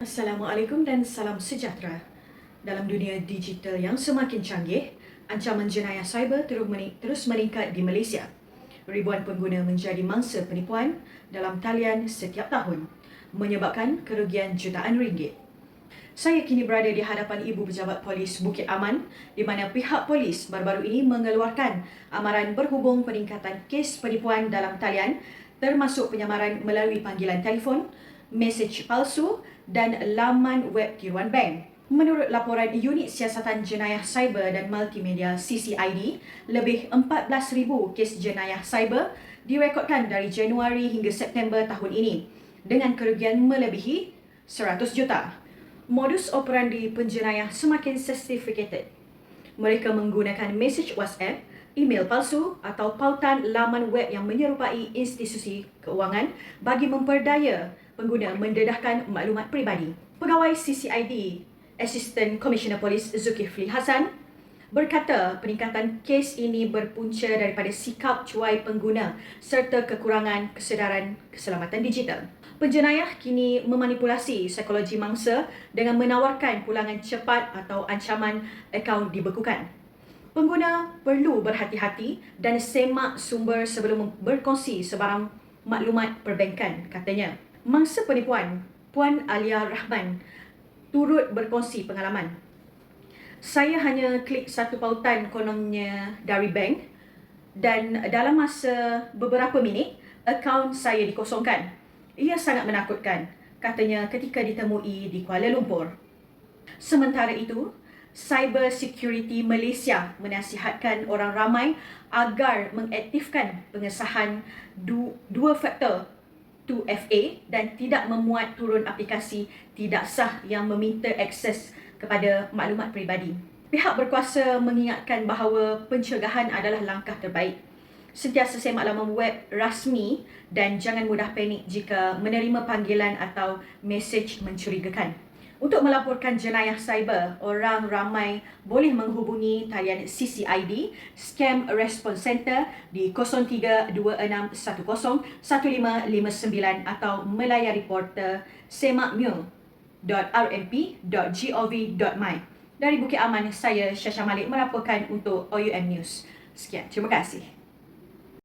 Assalamualaikum dan salam sejahtera. Dalam dunia digital yang semakin canggih, ancaman jenayah cyber terus meni- terus meningkat di Malaysia. Ribuan pengguna menjadi mangsa penipuan dalam talian setiap tahun, menyebabkan kerugian jutaan ringgit. Saya kini berada di hadapan Ibu Pejabat Polis Bukit Aman di mana pihak polis baru-baru ini mengeluarkan amaran berhubung peningkatan kes penipuan dalam talian termasuk penyamaran melalui panggilan telefon, mesej palsu dan laman web tiruan bank. Menurut laporan Unit Siasatan Jenayah Cyber dan Multimedia CCID, lebih 14,000 kes jenayah cyber direkodkan dari Januari hingga September tahun ini dengan kerugian melebihi 100 juta. Modus operandi penjenayah semakin sophisticated. Mereka menggunakan mesej WhatsApp, email palsu atau pautan laman web yang menyerupai institusi keuangan bagi memperdaya pengguna mendedahkan maklumat peribadi. Pegawai CCID, Assistant Commissioner Polis Zulkifli Hasan, berkata peningkatan kes ini berpunca daripada sikap cuai pengguna serta kekurangan kesedaran keselamatan digital. Penjenayah kini memanipulasi psikologi mangsa dengan menawarkan pulangan cepat atau ancaman akaun dibekukan. Pengguna perlu berhati-hati dan semak sumber sebelum berkongsi sebarang maklumat perbankan, katanya. Mangsa penipuan, Puan Alia Rahman turut berkongsi pengalaman. Saya hanya klik satu pautan kononnya dari bank dan dalam masa beberapa minit, akaun saya dikosongkan. Ia sangat menakutkan, katanya ketika ditemui di Kuala Lumpur. Sementara itu, Cyber Security Malaysia menasihatkan orang ramai agar mengaktifkan pengesahan du- dua faktor 2FA dan tidak memuat turun aplikasi tidak sah yang meminta akses kepada maklumat peribadi. Pihak berkuasa mengingatkan bahawa pencegahan adalah langkah terbaik. Sentiasa semak laman web rasmi dan jangan mudah panik jika menerima panggilan atau mesej mencurigakan. Untuk melaporkan jenayah cyber, orang ramai boleh menghubungi talian CCID Scam Response Center di 0326101559 atau melayari portal semakmu.rmp.gov.my. Dari Bukit Aman, saya Syasha Malik melaporkan untuk OUM News. Sekian, terima kasih.